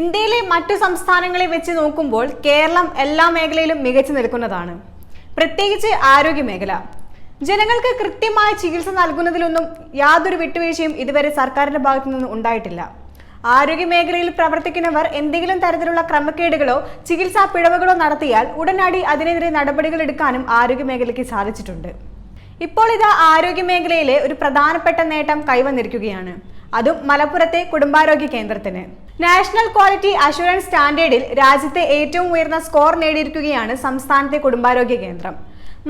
ഇന്ത്യയിലെ മറ്റു സംസ്ഥാനങ്ങളെ വെച്ച് നോക്കുമ്പോൾ കേരളം എല്ലാ മേഖലയിലും മികച്ചു നിൽക്കുന്നതാണ്. പ്രത്യേകിച്ച് ആരോഗ്യ മേഖല ജനങ്ങൾക്ക് കൃത്യമായ ചികിത്സ നൽകുന്നതിലൊന്നും യാതൊരു വിട്ടുവീഴ്ചയും ഇതുവരെ സർക്കാരിന്റെ ഭാഗത്തു നിന്നും ഉണ്ടായിട്ടില്ല. ആരോഗ്യ മേഖലയിൽ പ്രവർത്തിക്കുന്നവർ എന്തെങ്കിലും തരത്തിലുള്ള ക്രമക്കേടുകളോ ചികിത്സാ പിഴവുകളോ നടത്തിയാൽ ഉടനടി അതിനെതിരെ നടപടികൾ എടുക്കാനും ആരോഗ്യ മേഖലയ്ക്ക് സാധിച്ചിട്ടുണ്ട്. ഇപ്പോൾ ഇത് ആരോഗ്യ മേഖലയിലെ ഒരു പ്രധാനപ്പെട്ട നേട്ടം കൈവന്നിരിക്കുകയാണ്. അതും മലപ്പുറത്തെ കുടുംബാരോഗ്യ കേന്ദ്രത്തിന്. നാഷണൽ ക്വാളിറ്റി അഷുറൻസ് സ്റ്റാൻഡേർഡിൽ രാജ്യത്തെ ഏറ്റവും ഉയർന്ന സ്കോർ നേടിയിരിക്കുകയാണ് സംസ്ഥാനത്തെ കുടുംബാരോഗ്യ കേന്ദ്രം.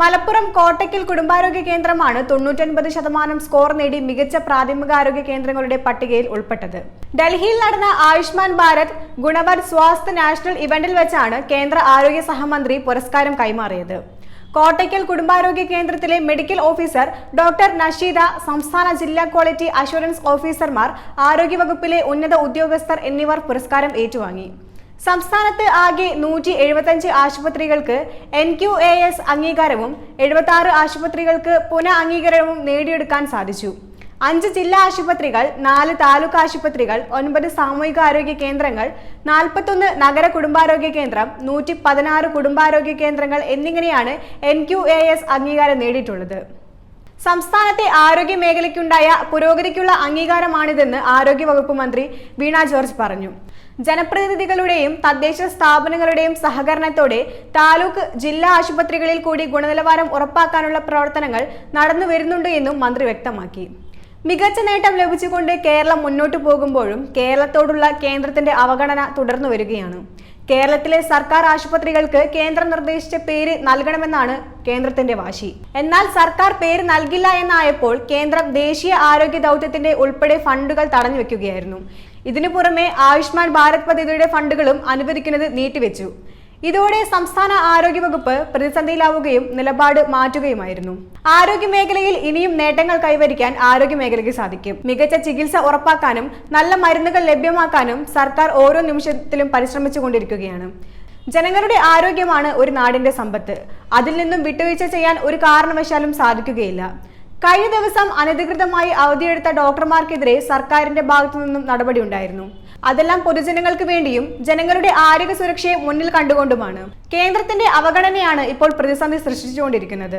മലപ്പുറം കോട്ടയ്ക്കൽ കുടുംബാരോഗ്യ കേന്ദ്രമാണ് തൊണ്ണൂറ്റൊൻപത് ശതമാനം സ്കോർ നേടി മികച്ച പ്രാഥമികാരോഗ്യ കേന്ദ്രങ്ങളുടെ പട്ടികയിൽ ഉൾപ്പെട്ടത്. ഡൽഹിയിൽ നടന്ന ആയുഷ്മാൻ ഭാരത് ഗുണവർ സ്വാസ്ഥ്യ നാഷണൽ ഇവന്റിൽ വെച്ചാണ് കേന്ദ്ര ആരോഗ്യ സഹമന്ത്രി പുരസ്കാരം കൈമാറിയത്. കോട്ടയ്ക്കൽ കുടുംബാരോഗ്യ കേന്ദ്രത്തിലെ മെഡിക്കൽ ഓഫീസർ ഡോക്ടർ നഷീദ സംസ്ഥാന ജില്ലാ ക്വാളിറ്റി അഷുറൻസ് ഓഫീസർമാർ ആരോഗ്യവകുപ്പിലെ ഉന്നത ഉദ്യോഗസ്ഥർ എന്നിവർ പുരസ്കാരം ഏറ്റുവാങ്ങി. സംസ്ഥാനത്ത് ആകെ നൂറ്റി എഴുപത്തഞ്ച് ആശുപത്രികൾക്ക് എൻ ക്യു എ എസ് അംഗീകാരവും എഴുപത്തി ആശുപത്രികൾക്ക് പുനഃ അംഗീകാരവും നേടിയെടുക്കാൻ സാധിച്ചു. അഞ്ച് ജില്ലാ ആശുപത്രികൾ നാല് താലൂക്ക് ആശുപത്രികൾ ഒൻപത് സാമൂഹികാരോഗ്യ കേന്ദ്രങ്ങൾ നാൽപ്പത്തൊന്ന് നഗര കുടുംബാരോഗ്യ കേന്ദ്രം നൂറ്റി പതിനാറ് കുടുംബാരോഗ്യ കേന്ദ്രങ്ങൾ എന്നിങ്ങനെയാണ് എൻ ക്യു എ എസ് അംഗീകാരം നേടിയിട്ടുള്ളത്. സംസ്ഥാനത്തെ ആരോഗ്യ മേഖലയ്ക്കുണ്ടായ പുരോഗതിക്കുള്ള അംഗീകാരമാണിതെന്ന് ആരോഗ്യവകുപ്പ് മന്ത്രി വീണ ജോർജ് പറഞ്ഞു. ജനപ്രതിനിധികളുടെയും തദ്ദേശ സ്ഥാപനങ്ങളുടെയും സഹകരണത്തോടെ താലൂക്ക് ജില്ലാ ആശുപത്രികളിൽ കൂടി ഗുണനിലവാരം ഉറപ്പാക്കാനുള്ള പ്രവർത്തനങ്ങൾ നടന്നു വരുന്നുണ്ട് എന്നും മന്ത്രി വ്യക്തമാക്കി. മികച്ച നേട്ടം ലഭിച്ചുകൊണ്ട് കേരളം മുന്നോട്ട് പോകുമ്പോഴും കേരളത്തോടുള്ള കേന്ദ്രത്തിന്റെ അവഗണന തുടർന്നു വരികയാണ്. കേരളത്തിലെ സർക്കാർ ആശുപത്രികൾക്ക് കേന്ദ്രം നിർദ്ദേശിച്ച പേര് നൽകണമെന്നാണ് കേന്ദ്രത്തിന്റെ വാശി. എന്നാൽ സർക്കാർ പേര് നൽകില്ല എന്നായപ്പോൾ കേന്ദ്രം ദേശീയ ആരോഗ്യ ദൗത്യത്തിന്റെ ഉൾപ്പെടെ ഫണ്ടുകൾ തടഞ്ഞു വെക്കുകയായിരുന്നു. ഇതിനു പുറമെ ആയുഷ്മാൻ ഭാരത് പദ്ധതിയുടെ ഫണ്ടുകളും അനുവദിക്കുന്നത് നീട്ടിവെച്ചു. ഇതോടെ സംസ്ഥാന ആരോഗ്യവകുപ്പ് പ്രതിസന്ധിയിലാവുകയും നിലപാട് മാറ്റുകയുമായിരുന്നു. ആരോഗ്യ മേഖലയിൽ ഇനിയും നേട്ടങ്ങൾ കൈവരിക്കാൻ ആരോഗ്യ മേഖലയ്ക്ക് സാധിക്കും. മികച്ച ചികിത്സ ഉറപ്പാക്കാനും നല്ല മരുന്നുകൾ ലഭ്യമാക്കാനും സർക്കാർ ഓരോ നിമിഷത്തിലും പരിശ്രമിച്ചുകൊണ്ടിരിക്കുകയാണ്. ജനങ്ങളുടെ ആരോഗ്യമാണ് ഒരു നാടിന്റെ സമ്പത്ത്. അതിൽ നിന്നും വിട്ടുവീഴ്ച ചെയ്യാൻ ഒരു കാരണവശാലും സാധിക്കുകയില്ല. കഴിഞ്ഞ ദിവസം അനധികൃതമായി അവധിയെടുത്ത ഡോക്ടർമാർക്കെതിരെ സർക്കാരിന്റെ ഭാഗത്തു നിന്നും നടപടിയുണ്ടായിരുന്നു. അതെല്ലാം പൊതുജനങ്ങൾക്ക് വേണ്ടിയും ജനങ്ങളുടെ ആരോഗ്യ സുരക്ഷയെ മുന്നിൽ കണ്ടുകൊണ്ടുമാണ്. കേന്ദ്രത്തിന്റെ അവഗണനയാണ് ഇപ്പോൾ പ്രതിസന്ധി സൃഷ്ടിച്ചുകൊണ്ടിരിക്കുന്നത്.